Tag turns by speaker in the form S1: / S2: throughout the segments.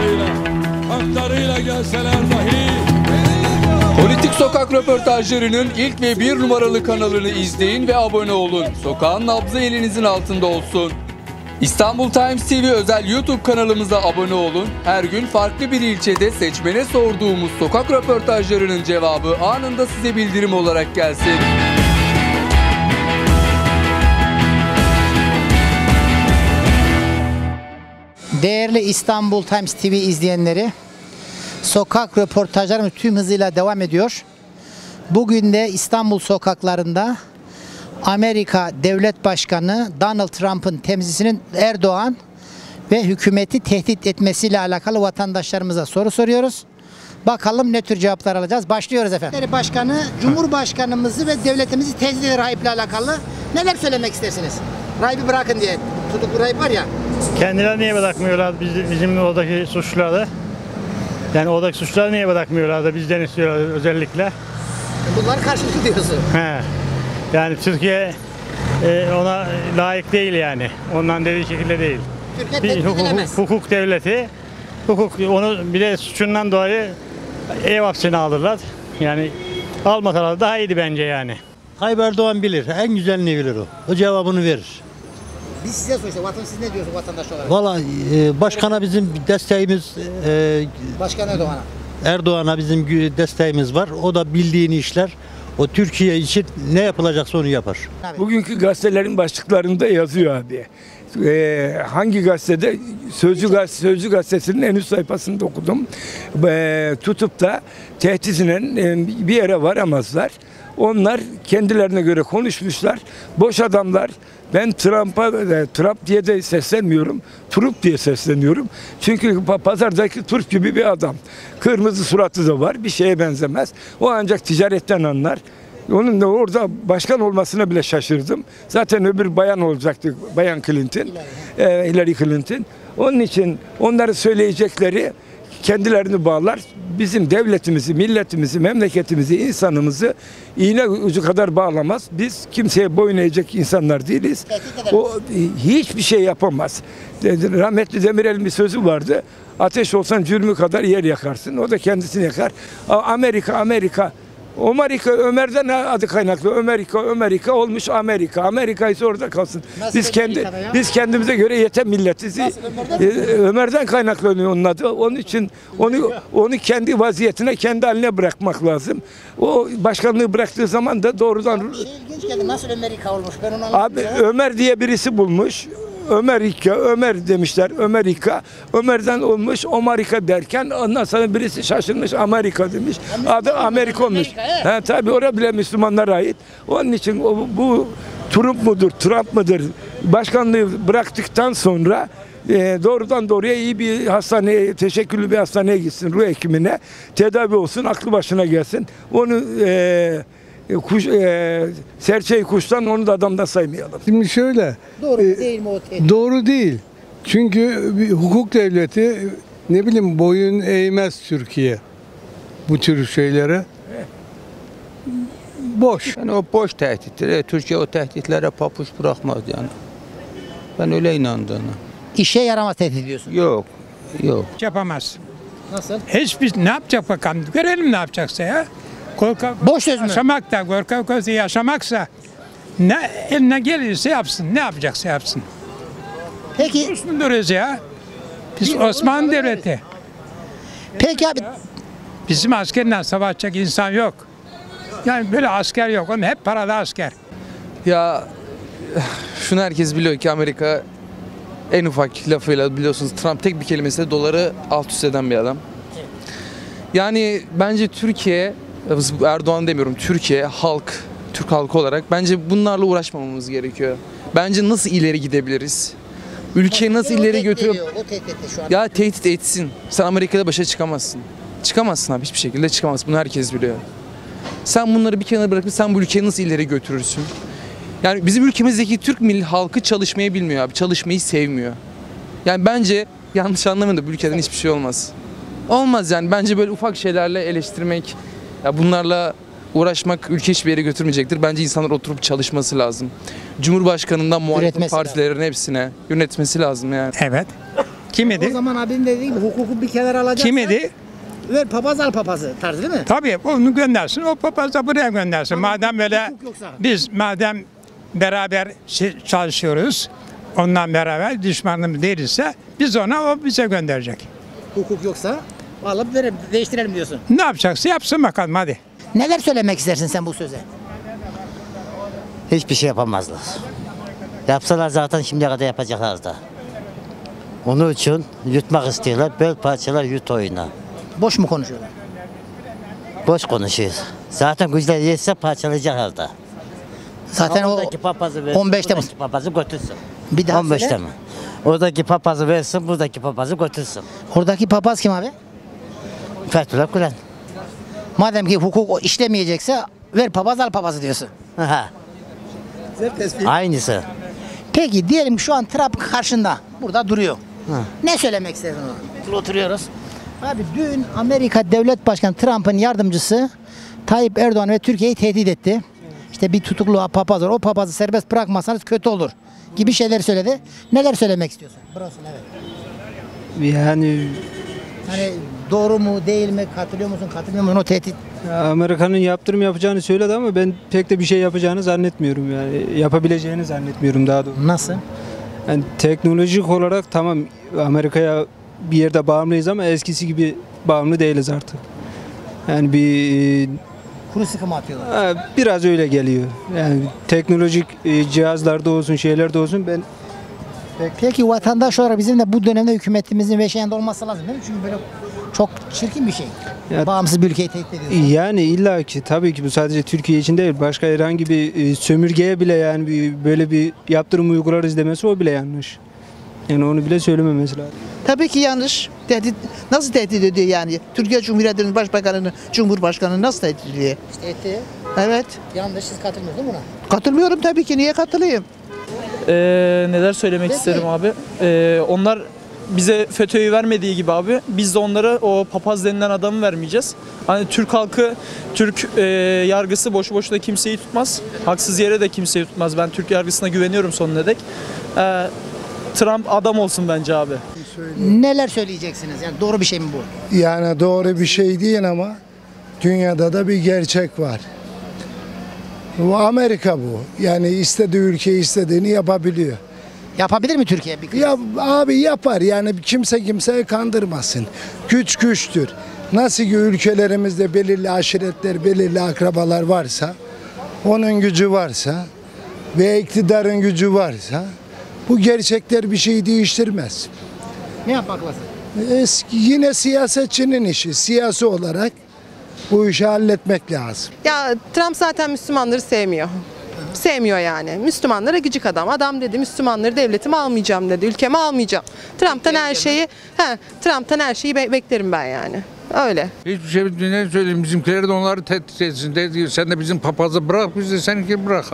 S1: haklarıyla, haklarıyla gelseler dahi
S2: Politik Sokak röportajlarının ilk ve bir numaralı kanalını izleyin ve abone olun. Sokağın nabzı elinizin altında olsun. İstanbul Times TV özel YouTube kanalımıza abone olun. Her gün farklı bir ilçede seçmene sorduğumuz sokak röportajlarının cevabı anında size bildirim olarak gelsin.
S3: Değerli İstanbul Times TV izleyenleri, sokak röportajlarımız tüm hızıyla devam ediyor. Bugün de İstanbul sokaklarında Amerika Devlet Başkanı Donald Trump'ın temsilcisinin Erdoğan ve hükümeti tehdit etmesiyle alakalı vatandaşlarımıza soru soruyoruz. Bakalım ne tür cevaplar alacağız. Başlıyoruz efendim. Başkanı, Cumhurbaşkanımızı ve devletimizi tehdit eder rahiple alakalı neler söylemek istersiniz? Rahibi bırakın diye. Tutuklu rahip var ya.
S4: Kendileri niye bırakmıyorlar bizim, bizim oradaki suçluları? Yani oradaki suçluları niye bırakmıyorlar da bizden istiyorlar özellikle?
S3: Bunlar karşılıklı diyorsun.
S4: He. Yani Türkiye e, ona layık değil yani. Ondan dediği şekilde değil.
S3: Türkiye
S4: Bir hukuk,
S3: edilemez.
S4: hukuk devleti, hukuk onu bir de suçundan dolayı ev hapsine alırlar. Yani almasalar daha iyiydi bence yani.
S5: Tayyip Erdoğan bilir. En güzelini bilir o. O cevabını verir.
S3: Biz size soruyoruz. Vatan siz ne diyorsunuz vatandaş olarak?
S5: Valla e, başkana bizim desteğimiz e,
S3: Başkan Erdoğan'a.
S5: Erdoğan'a bizim desteğimiz var. O da bildiğini işler. O Türkiye için ne yapılacaksa onu yapar.
S6: Bugünkü gazetelerin başlıklarında yazıyor abi. Ee, hangi gazetede? Sözcü, gaz, Sözcü gazetesinin en üst sayfasında okudum. Ee, tutup da tehditine e, bir yere varamazlar. Onlar kendilerine göre konuşmuşlar. Boş adamlar. Ben Trump'a e, Trump diye de seslenmiyorum. Trup diye sesleniyorum. Çünkü pa- pazardaki turp gibi bir adam. Kırmızı suratı da var. Bir şeye benzemez. O ancak ticaretten anlar. Onun da orada başkan olmasına bile şaşırdım. Zaten öbür bayan olacaktı, Bayan Clinton, e, Hillary Clinton. Onun için onları söyleyecekleri kendilerini bağlar. Bizim devletimizi, milletimizi, memleketimizi, insanımızı iğne ucu kadar bağlamaz. Biz kimseye boyun eğecek insanlar değiliz. O hiçbir şey yapamaz. Rahmetli Demirel'in bir sözü vardı. Ateş olsan cürmü kadar yer yakarsın. O da kendisini yakar. Amerika, Amerika Amerika Ömer'den adı kaynaklı. Amerika Amerika olmuş Amerika. Amerika ise orada kalsın.
S3: Nasıl
S6: biz kendi biz kendimize göre yeten milletiz. Ee, Ömer'den kaynaklanıyor onun adı. Onun için onu onu kendi vaziyetine, kendi haline bırakmak lazım. O başkanlığı bıraktığı zaman da doğrudan
S3: Şey ilginç geldi. Nasıl Amerika olmuş? Ben onu anlamadım.
S6: Abi
S3: ya.
S6: Ömer diye birisi bulmuş. Ömerika, Ömer demişler. Ömerika. Ömer'den olmuş Omarika derken ondan sonra birisi şaşırmış Amerika demiş. Adı Amerika olmuş. He, tabii oraya bile Müslümanlara ait. Onun için o, bu Trump mudur, Trump mıdır? Başkanlığı bıraktıktan sonra e, doğrudan doğruya iyi bir hastaneye, teşekküllü bir hastaneye gitsin, ruh hekimine. Tedavi olsun, aklı başına gelsin. Onu e, e, kuş, e, serçeyi kuştan onu da adamdan saymayalım.
S7: Şimdi şöyle,
S3: Doğru
S7: e,
S3: değil mi o tehdit?
S7: doğru değil. Çünkü bir hukuk devleti ne bileyim boyun eğmez Türkiye bu tür şeylere. Boş.
S8: Yani o boş tehdittir. E, Türkiye o tehditlere papuç bırakmaz yani. Ben öyle inandığını.
S3: İşe yaramaz tehdit ediyorsun.
S8: Yok. Yok.
S9: yapamaz.
S3: Nasıl?
S9: Hiçbir ne yapacak bakalım. Görelim ne yapacaksa ya. Korka,
S3: Boş söz mü?
S9: Yaşamak da korka korka yaşamaksa ne eline gelirse yapsın. Ne yapacaksa yapsın.
S3: Peki,
S9: Müslüman diyoruz ya. Biz Osmanlı Devleti.
S3: peki abi
S9: Bizim askerle savaşacak insan yok. Yani böyle asker yok. Oğlum hep paralı asker.
S2: Ya şunu herkes biliyor ki Amerika en ufak lafıyla biliyorsunuz Trump tek bir kelimesiyle doları alt üst eden bir adam. Yani bence Türkiye, Erdoğan demiyorum, Türkiye halk, Türk halkı olarak bence bunlarla uğraşmamamız gerekiyor. Bence nasıl ileri gidebiliriz? Ülkeyi nasıl ileri götürüp ya tehdit etsin. Sen Amerika'da başa çıkamazsın. Çıkamazsın abi hiçbir şekilde çıkamazsın. Bunu herkes biliyor. Sen bunları bir kenara bırakıp sen bu ülkeyi nasıl ileri götürürsün? Yani bizim ülkemizdeki Türk milli halkı çalışmayı bilmiyor abi. Çalışmayı sevmiyor. Yani bence yanlış anlamayın da bu ülkeden hiçbir şey olmaz. Olmaz yani. Bence böyle ufak şeylerle eleştirmek, ya bunlarla uğraşmak ülke hiçbir yere götürmeyecektir. Bence insanlar oturup çalışması lazım. Cumhurbaşkanından muhalefet
S3: Üretmesi
S2: partilerin hepsine yönetmesi lazım yani.
S9: Evet. Kim
S3: O zaman abinin dediği gibi hukuku bir kenara alacaksa
S9: Kim idi?
S3: ver papaz al papazı tarzı değil mi?
S9: Tabii onu göndersin. O papaz da buraya göndersin. madem böyle
S3: hukuk yoksa.
S9: biz madem beraber şi- çalışıyoruz. Ondan beraber düşmanımız değilse biz ona o bize gönderecek.
S3: Hukuk yoksa alıp verelim, değiştirelim diyorsun.
S9: Ne yapacaksa yapsın bakalım hadi.
S3: Neler söylemek istersin sen bu söze?
S10: Hiçbir şey yapamazlar. Yapsalar zaten şimdiye kadar yapacaklar da. Onun için yutmak istiyorlar. Böl parçalar yut oyuna.
S3: Boş mu konuşuyorlar?
S10: Boş konuşuyor. Zaten güçler yetse parçalayacaklar da.
S3: Zaten o
S10: Oradaki papazı versin,
S3: 15'te mi?
S10: buradaki papazı götürsün.
S3: Bir daha
S10: 15'te
S3: söyle.
S10: mi? Oradaki papazı versin, buradaki papazı götürsün.
S3: Oradaki papaz kim abi?
S10: Fethullah Gülen.
S3: Madem ki hukuk işlemeyecekse ver papaz al papazı diyorsun.
S10: Aynısı.
S3: Peki diyelim şu an Trump karşında burada duruyor. Ne söylemek istedin ona? Oturuyoruz. Abi dün Amerika Devlet Başkanı Trump'ın yardımcısı Tayyip Erdoğan ve Türkiye'yi tehdit etti. İşte bir tutuklu papaz var. O papazı serbest bırakmazsanız kötü olur gibi şeyler söyledi. Neler söylemek istiyorsun? Bros'un evet.
S11: Yani
S3: Hani doğru mu değil mi katılıyor musun katılmıyor musun o tehdit?
S11: Amerika'nın yaptırım yapacağını söyledi ama ben pek de bir şey yapacağını zannetmiyorum yani yapabileceğini zannetmiyorum daha doğrusu.
S3: Nasıl?
S11: Yani teknolojik olarak tamam Amerika'ya bir yerde bağımlıyız ama eskisi gibi bağımlı değiliz artık. Yani bir
S3: Kuru sıkı atıyorlar?
S11: biraz öyle geliyor. Yani teknolojik e, cihazlarda olsun şeylerde olsun ben
S3: Peki vatandaş olarak bizim de bu dönemde hükümetimizin ve şeyinde olması lazım değil mi? Çünkü böyle çok çirkin bir şey.
S11: Ya-
S3: Bağımsız bir ülkeyi tehdit ediyorsun.
S11: Yani illa ki tabii ki bu sadece Türkiye için değil. Başka herhangi bir e, sömürgeye bile yani bir, böyle bir yaptırım uygularız demesi o bile yanlış. Yani onu bile söylememesi lazım.
S12: Tabii ki yanlış. Tehdit, nasıl tehdit ediyor yani? Türkiye Cumhuriyeti'nin başbakanını, Cumhurbaşkanı nasıl tehdit ediyor?
S3: İşte etti.
S12: Evet.
S3: Yanlış siz katılmıyorsunuz buna?
S12: Katılmıyorum tabii ki. Niye katılayım?
S13: Ee, neler söylemek
S3: Peki.
S13: isterim abi? Ee, onlar bize FETÖ'yü vermediği gibi abi biz de onlara o papaz denilen adamı vermeyeceğiz. Hani Türk halkı, Türk e, yargısı boşu boşuna kimseyi tutmaz. Haksız yere de kimseyi tutmaz. Ben Türk yargısına güveniyorum sonuna dek. Ee, Trump adam olsun bence abi.
S3: Neler söyleyeceksiniz? Yani doğru bir şey mi bu?
S14: Yani doğru bir şey değil ama dünyada da bir gerçek var. Bu Amerika bu. Yani istediği ülke istediğini yapabiliyor.
S3: Yapabilir mi Türkiye bir?
S14: Ya abi yapar yani kimse kimseyi kandırmasın. Güç güçtür. Nasıl ki ülkelerimizde belirli aşiretler, belirli akrabalar varsa, onun gücü varsa ve iktidarın gücü varsa bu gerçekler bir şeyi değiştirmez.
S3: Ne yapmak lazım?
S14: Eski, yine siyasetçinin işi. Siyasi olarak bu işi halletmek lazım.
S15: Ya Trump zaten Müslümanları sevmiyor. Sevmiyor yani. Müslümanlara gıcık adam. Adam dedi Müslümanları devletime almayacağım dedi. Ülkeme almayacağım. Trump'tan her şeyi he, Trump'tan her şeyi be- beklerim ben yani. Öyle.
S16: Hiçbir şey ne söyleyeyim bizimkiler de onları tehdit etsin. Dedi, sen de bizim papazı bırak biz de seninki bırak.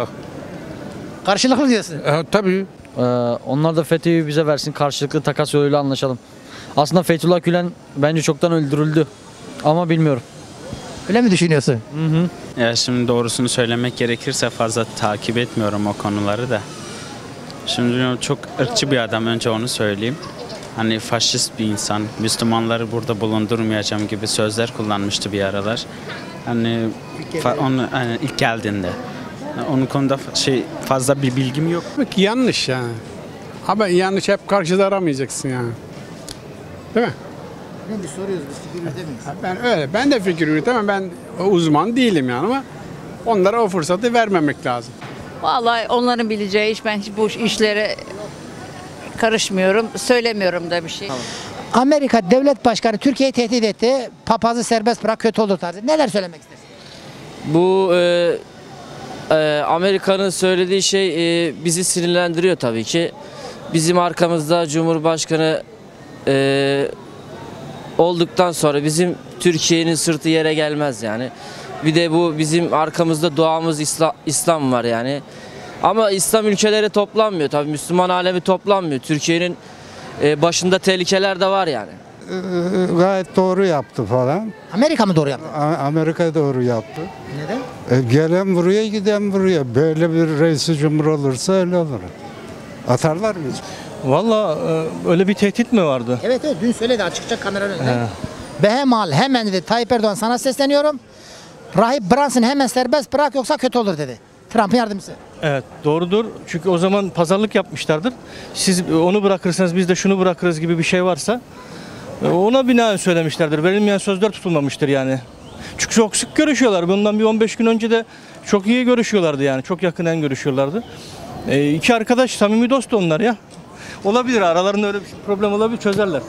S3: Karşılıklı diyorsun.
S16: E, tabii.
S17: onlar da FETÖ'yü bize versin karşılıklı takas yoluyla anlaşalım. Aslında Fethullah Gülen bence çoktan öldürüldü. Ama bilmiyorum.
S3: Öyle mi düşünüyorsun?
S17: Hı hı.
S18: Ya şimdi doğrusunu söylemek gerekirse fazla takip etmiyorum o konuları da. Şimdi çok ırkçı bir adam önce onu söyleyeyim. Hani faşist bir insan, Müslümanları burada bulundurmayacağım gibi sözler kullanmıştı bir aralar. Hani onu hani ilk geldiğinde. Onun konuda şey fazla bir bilgim yok.
S19: Yanlış yani. Ama yanlış hep karşıda aramayacaksın yani. Değil mi?
S3: Ne bir soruyoruz biz fikir üretemeyiz.
S19: Ben öyle. Ben de fikir yürütemem. Ben uzman değilim yani ama onlara o fırsatı vermemek lazım.
S20: Vallahi onların bileceği iş ben hiç bu işlere karışmıyorum. Söylemiyorum da bir şey.
S3: Amerika Devlet Başkanı Türkiye'yi tehdit etti. Papazı serbest bırak kötü olur tarzı. Neler söylemek istersin?
S17: Bu e, e, Amerika'nın söylediği şey e, bizi sinirlendiriyor tabii ki. Bizim arkamızda Cumhurbaşkanı e, olduktan sonra bizim Türkiye'nin sırtı yere gelmez yani. Bir de bu bizim arkamızda doğamız İslam, İslam var yani. Ama İslam ülkeleri toplanmıyor tabii Müslüman alemi toplanmıyor. Türkiye'nin e, başında tehlikeler de var yani.
S21: gayet doğru yaptı falan.
S3: Amerika mı doğru yaptı?
S21: Amerika doğru yaptı.
S3: Neden?
S21: E, gelen buraya giden buraya. Böyle bir reis cumhur olursa öyle olur. Atarlar mı?
S22: Valla e, öyle bir tehdit mi vardı?
S3: Evet evet dün söyledi açıkça kameranın önünde.
S22: He.
S3: Behemal hemen dedi Tayyip Erdoğan sana sesleniyorum. Rahip Brunson hemen serbest bırak yoksa kötü olur dedi. Trump'ın yardımcısı.
S22: Evet doğrudur. Çünkü o zaman pazarlık yapmışlardır. Siz onu bırakırsanız biz de şunu bırakırız gibi bir şey varsa e, ona binaen söylemişlerdir. Verilmeyen sözler tutulmamıştır yani. Çünkü çok sık görüşüyorlar. Bundan bir 15 gün önce de çok iyi görüşüyorlardı yani. Çok yakından görüşüyorlardı. E, iki arkadaş samimi dost onlar ya. Olabilir aralarında öyle bir problem olabilir çözerler.